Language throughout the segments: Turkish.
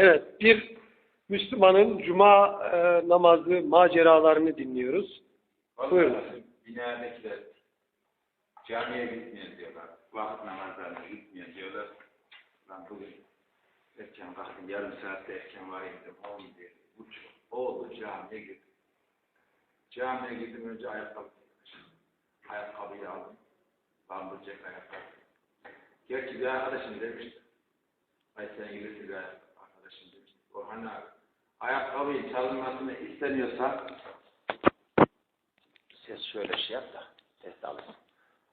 Evet, bir Müslümanın cuma e, namazı maceralarını dinliyoruz. Buyurun. Vallahi Binadakiler camiye gitmiyor diyorlar. Vakit namazlarına gitmiyor diyorlar. Ben bugün erken kalktım. Yarım saatte erken varayım dedim. On bir buçuk. Oldu camiye gittim. Camiye gittim önce ayakkabı Ayakkabıyı aldım. Bambırcak ayakkabı. Gerçi bir arkadaşım demişti. Ay sen gibisin bir demişti. Orhan abi. Ayakkabıyı çalınmasını istemiyorsan ses şöyle şey yap da ses alırsın.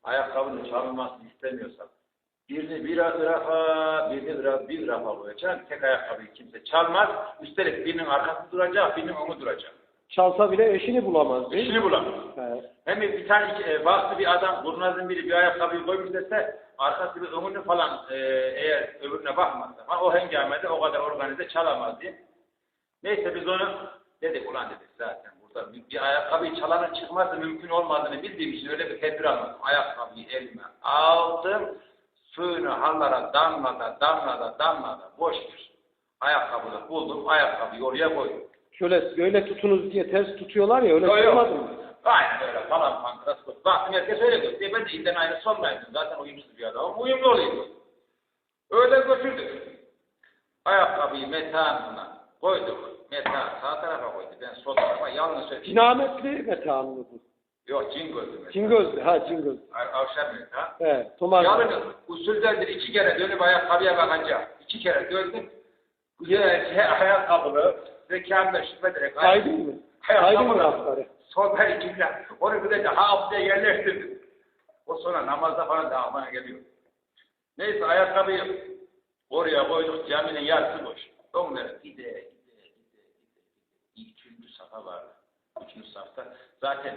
Ayakkabının çalınmasını istemiyorsan birini bir rafa, birini bir, bir rafa koyacaksın. Tek ayakkabıyı kimse çalmaz. Üstelik birinin arkası duracak, birinin önü duracak. Çalsa bile eşini bulamaz değil mi? İşini bulamaz. Evet. Hem bir tane e, bastı bir adam, kurnazın biri bir ayakkabıyı koymuş dese, arkası bir önünü falan e, eğer öbürüne bakmazsa falan, o hengamede o kadar organize çalamaz diye. Neyse biz onu dedik ulan dedik zaten burada bir, bir ayakkabıyı çalanın çıkması mümkün olmadığını bildiğim için öyle bir tedbir almadım. Ayakkabıyı elime aldım, suyunu hallara damlada damlada damlada boş bir ayakkabını buldum, ayakkabıyı oraya koydum. Şöyle böyle tutunuz diye ters tutuyorlar ya öyle Yok, yok. Aynen öyle falan pankras koy. Baktım herkes öyle götürdü. Ben de ilden ayrı olmayaydım. Zaten uyumsuz bir adamım. Uyumlu olayım. Öyle götürdük. Ayakkabıyı metanına koyduk. Metan sağ tarafa koydu. Ben sol tarafa yalnız söyleyeyim. Cinametli metan mı bu? Yok cin gözlü metan. Cingözlü, ha Cingöz. Av- Avşar metan. Evet, tomar. Yalnız usuldendir iki kere dönüp ayakkabıya bakacak. İki kere döndüm. Güzelce ayakkabılı ve kâmle şüphederek Saydın mı? Saydın mı lafları? Sol her ikimle onu bir de hafızaya yerleştirdim. O sonra namazda falan da bana geliyor. Neyse ayakkabıyı oraya koyduk caminin yarısı boş. Onları gide gide gide gide. Üçüncü safa vardı. Üçüncü safta. Zaten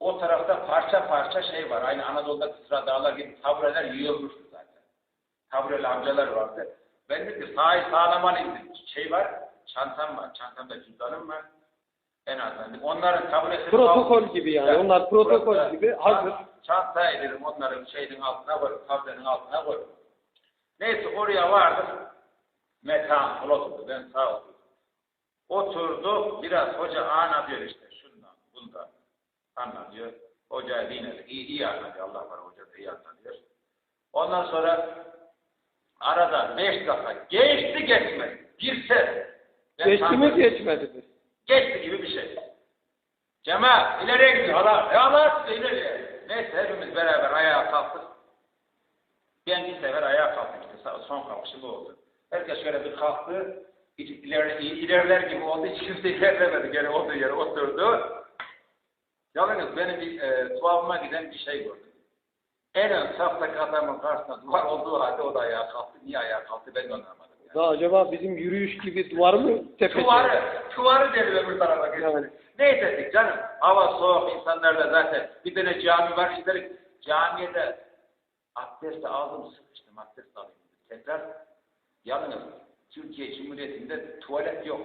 o tarafta parça parça şey var. Aynı Anadolu'da sıra dağlar gibi tabureler yığılmıştı zaten. Tabureli amcalar vardı. Ben dedim ki sahi sağlam alayım dedim. Şey var, çantam var. Çantamda cüzdanım var. En azından. Onların taburesi... Protokol gibi yani. Onlar protokol Burası- gibi hazır. Çantayı dedim onların şeyin altına koy, kablenin altına koy. Neyse oraya vardık. Metan oturdu. Ben sağ oturdum. Oturdu. Biraz hoca anlatıyor işte. Şundan, bundan anlatıyor. Hoca dinledik. İyi, iyi anlatıyor. Allah var hoca da iyi anlatıyor. Ondan sonra arada beş dakika geçti geçmedi. Bir ses. Geçti mi geçmedi mi? Geçti gibi bir şey. Cemaat ileriye gidiyor. Allah, ya Allah ileriye. Neyse hepimiz beraber ayağa kalktık. Ben bir sefer ayağa kalktım işte son kalkışı bu oldu. Herkes şöyle bir kalktı. İler, ilerler gibi oldu. Hiç kimse ilerlemedi. Geri olduğu yere oturdu. Yalnız benim bir e, tuhafıma giden bir şey gördüm. En ön saftaki adamın karşısında duvar olduğu halde o da ayağa kalktı. Niye ayağa kalktı ben de anlamadım. Da acaba bizim yürüyüş gibi duvar mı tepesi? Tuvarı, tuvarı deli öbür tarafa geçti. Yani. Ne dedik canım? Hava soğuk, insanlar da zaten. Bir tane cami var, istedik. Camiye de abdest aldım, sıkıştım, abdest alayım. Tekrar, yalnız Türkiye Cumhuriyeti'nde tuvalet yok.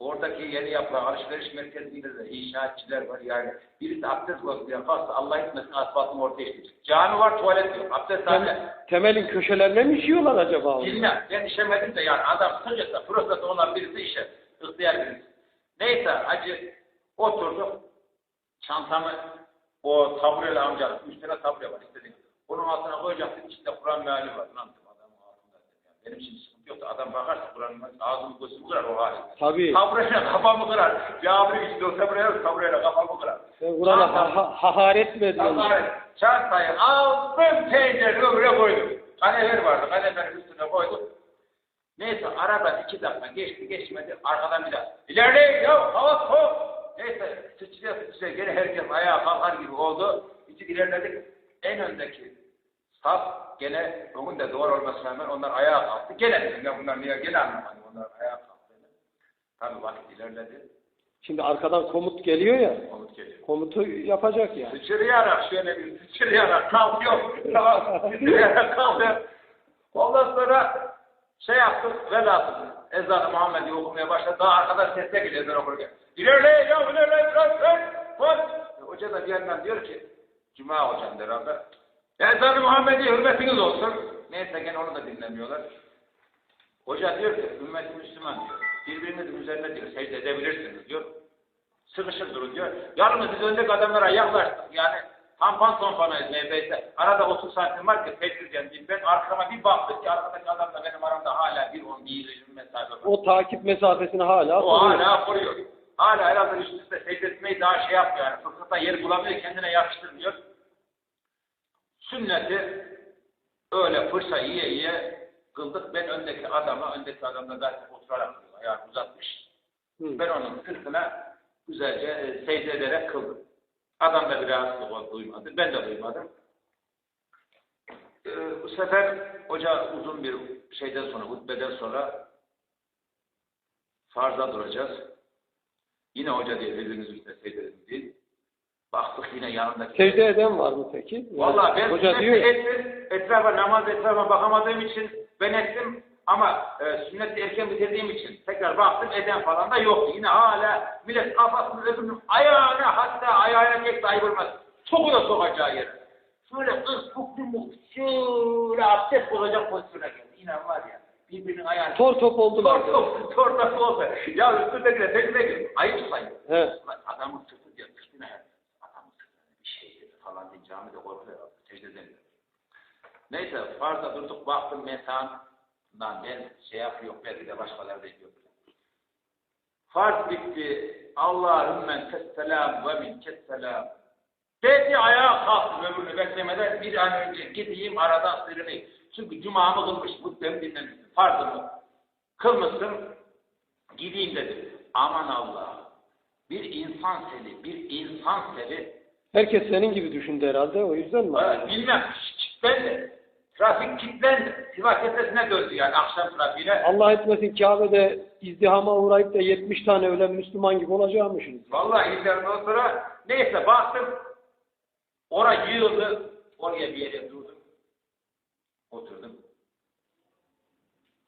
Oradaki yeni yapılan alışveriş merkezinde de inşaatçılar var yani. Birisi abdest koydu yaparsa Allah etmesin asfaltın ortaya işleyecek. Cami var, tuvalet yok. Abdest zaten Tem- temelin köşelerine mi işiyorlar acaba? Bilmem. Ben işemedim de yani adam sıkışsa, prostat olan birisi işer. Ihtiyar birisi. Neyse hacı oturduk. Çantamı o tabureli amcanın, üç tane tabure var istedim. Onun altına koyacaktım. İçinde Kur'an meali var. Lan dedim adamın ya. Benim için yoktu. Adam bakarsa Kur'an'ın ağzımı gözümü kırar o halde. Tabii. Tabureyle kafamı kırar. Caminin içinde o tabureye yok. Tabureyle kafamı kırar. Sen Kur'an'a ha- ha- hakaret mi ediyorsun? Allah'ım çantayı aldım pencerenin öbürüne koydum. Kanefer vardı. Kaneferin üstüne koydum. Neyse aradan iki dakika geçti geçmedi. Arkadan bir daha. İleride ya hava soğuk. Neyse sıçraya sıçraya gene herkes ayağa kalkar gibi oldu. İki ilerledik. En öndeki saf gene bugün de doğru olmasına rağmen onlar ayağa kalktı. Gene dedim ya bunlar niye gene anlamadım. Onlar ayağa kalktı. Tabii vakit ilerledi. Şimdi arkadan komut geliyor ya. Komut geliyor. Komutu yapacak yani. Sıçrayarak şöyle bir sıçrayarak kalkıyor. Tamam. Sıçrayarak kalkıyor. Ondan sonra şey yaptık, velatı. Ezan-ı Muhammed'i okumaya başladı. Daha arkadan sesle geliyor ezan okurken. İlerle ya ilerle. Koş. Hoca da bir yandan diyor ki Cuma hocam beraber. Ezan-ı Muhammed'e hürmetiniz olsun. Neyse gene onu da dinlemiyorlar. Hoca diyor ki ümmet Müslüman diyor. Birbirinizin üzerine diyor secde edebilirsiniz diyor. Sıkışık durun diyor. Yalnız biz öndeki adamlara yaklaştık. Yani tampan tompanayız neredeyse. Arada 30 santim var ki tekrirken diyeyim. Ben arkama bir baktık ki arkadaki adamla benim aramda hala bir 10 bir 20 mesafe var. O takip mesafesini hala O koruyor. hala koruyor. Hala herhalde üst üste secde etmeyi daha şey yapmıyor. Yani fırsata yer bulamıyor kendine yakıştırmıyor. Sünneti öyle fırça yiye yiye kıldık. Ben öndeki adama, öndeki adamla zaten oturarak kılıyor. Ayağı uzatmış. Hı. Ben onun sırtına güzelce e, secde ederek kıldım. Adam da bir rahatsızlık duymadı. Ben de duymadım. Ee, bu sefer hoca uzun bir şeyden sonra, hutbeden sonra farza duracağız. Yine hoca diye birbiriniz üstüne secde edin değil. Baktık yine yanındaki. Secde eden var mı peki? Yani Vallahi ben Hoca diyor ettim. Etrafa namaz etrafa bakamadığım için ben ettim. Ama e, sünneti erken bitirdiğim için tekrar baktım eden falan da yoktu. Yine hala millet kafasını öbürünün ayağına hatta ayağına tek dahi vurmaz. Sokuyor sokacağı yere. Şöyle kız mu şöyle abdest olacak pozisyona geldi. İnan var ya birbirinin ayağını tor top oldular. Tor top, tor nasıl olsa. Ya üstündekine tekne gir. Ayıp sayın. Ulan adamın sırtı diye sırtına her. Adamın sırtına bir şey dedi falan diye camide korkuyor. Secde edemiyor. Neyse farza durduk baktım mesan. Lan ben şey yapıyor belki de başkaları da yapıyor. Farz bitti. Allahümme kesselam ve min kesselam. Dedi ayağa kalktım öbürünü beklemeden bir an önce gideyim aradan sıyrılayım. Çünkü cumamı kılmış, muhtemelen dinlemiştim. Farzımı kılmıştım, gideyim dedim. Aman Allah, bir insan seli, bir insan seli, Herkes senin gibi düşündü herhalde o yüzden mi? e, bilmem, kilitlendi. Trafik kilitlendi. Sivas Kesesi'ne döndü yani akşam trafiğine. Allah etmesin Kabe'de izdihama uğrayıp da 70 tane ölen Müslüman gibi olacakmışsınız. Vallahi izlerden sonra neyse baktım, oraya yığıldı, oraya bir yere durdum. Oturdum.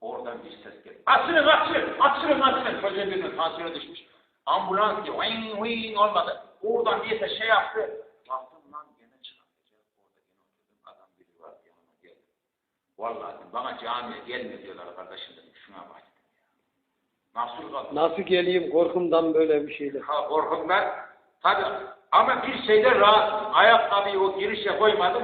Oradan bir ses geldi. Açılın, açılın, açılın, açılın. Çocuğun birinin tansiyonu düşmüş. Ambulans diye wing wing olmadı. Oradan bir ses şey yaptı. Baktım lan gene çıkartacak. Orada gene oturdum. Adam biri var yanıma geldi. Vallahi bana camiye gelme diyorlar kardeşim dedim. Şuna bak. Nasıl kaldı? Nasıl geleyim korkumdan böyle bir şeyle. Ha korkumdan. Tabii. Ama bir şeyde rahat. Ayakkabıyı o girişe koymadım.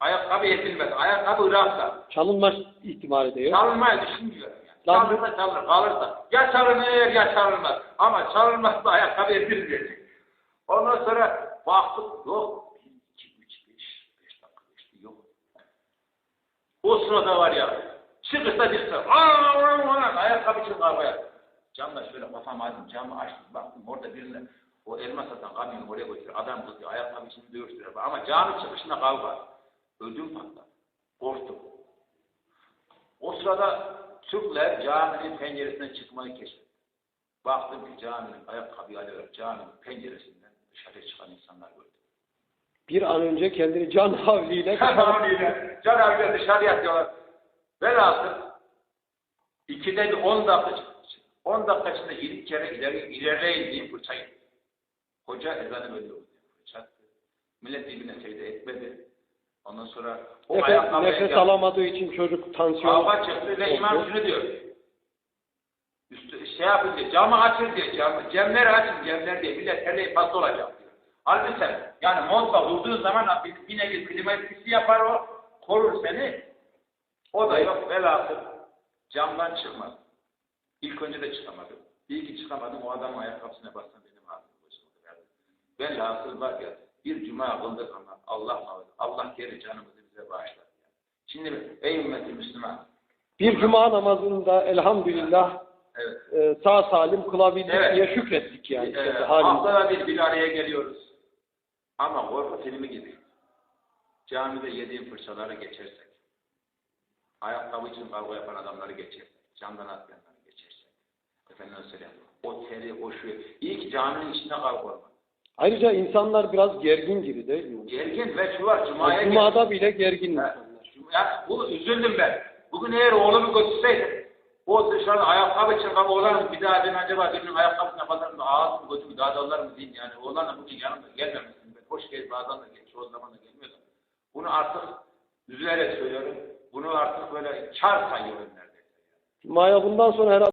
Ayakkabı yetilmez. Ayakkabı Irak'ta. Çalınma ihtimali de yok. Çalınmayı düşünmüyorum. Yani. Çalırsa çalır, kalırsa. Ya çalınır ya çalınmaz. Ama çalınmazsa ayakkabı ezilmeyecek. Ondan sonra baktık yok. Bir, iki, üç, beş, beş dakika geçti yok. O sırada var ya. Çıkırsa sıra. Aa, aa, aa, ayakkabı için kavga. Camla şöyle kafamı açtım. Camı açtım. Baktım orada birine o elma satan kamyonu oraya koyuyor. Adam kızıyor. Ayakkabı için dövüştürüyor. Ama cami çıkışında kavga. Ödüm patladı. Korktum. O sırada Türkler caminin penceresinden çıkmayı keşfetti. Baktım ki caminin ayakkabıyı alarak caminin penceresinden dışarıya çıkan insanlar gördüm. Bir an önce kendini can havliyle Can abiyle, Can abiyle dışarıya atıyorlar. Velhasıl ikide bir on dakika, on dakika içinde yedi kere ileri, ilerleyin diye fırça yedim. Hoca ezanı böyle oldu. Fırçattı. Millet birbirine secde etmedi. Ondan sonra o nefes, nefes geldi. alamadığı için çocuk tansiyon Kavga çıktı ve imam şunu diyor. Üstü, şey yapın diye, camı açın diye, camı, cemleri açın, cemler diye, millet terliği pasta olacak. Halbuki sen, yani montla vurduğun zaman bir, bir klima etkisi yapar o, korur seni. O da yok, velhasıl camdan çıkmadı. İlk önce de çıkamadım. İyi ki çıkamadım, o adamın ayakkabısına bassam benim ağzım başıma verdi. Velhasıl var ya, bir cuma kıldık ama Allah Allah geri canımızı bize bağışlar. Şimdi ey ümmeti Müslüman, Bir cuma namazında elhamdülillah evet. e, sağ salim kılabildik Evet. diye şükrettik yani. Ee, kendi halimize. haftada bir bir araya geliyoruz. Ama korku filmi gibi. Camide yediğim fırçaları geçersek, ayakkabı için kavga yapan adamları geçersek, camdan atlayanları geçersek, efendim söyleyeyim, o teri, o şu, iyi ki caminin içinde kavga olmadı. Ayrıca insanlar biraz gergin gibi değil mi? Gergin ve şu var, cumaya Cuma'da bile gergin Ha, insanlar. Ya, bu üzüldüm ben. Bugün eğer oğlumu götürseydim, o dışarıda ayakkabı olar mı? Bir daha ben acaba birinin ayakkabısına basar mı? Ağız mı, gözümü dağdalar mı diyeyim yani. Oğlan da bugün yanımda gelmemesin. Hoş geldin bazen de geç, o zaman da gelmiyor da. Bunu artık üzülerek söylüyorum. Bunu artık böyle kar sayıyorum neredeyse. Maya bundan sonra herhalde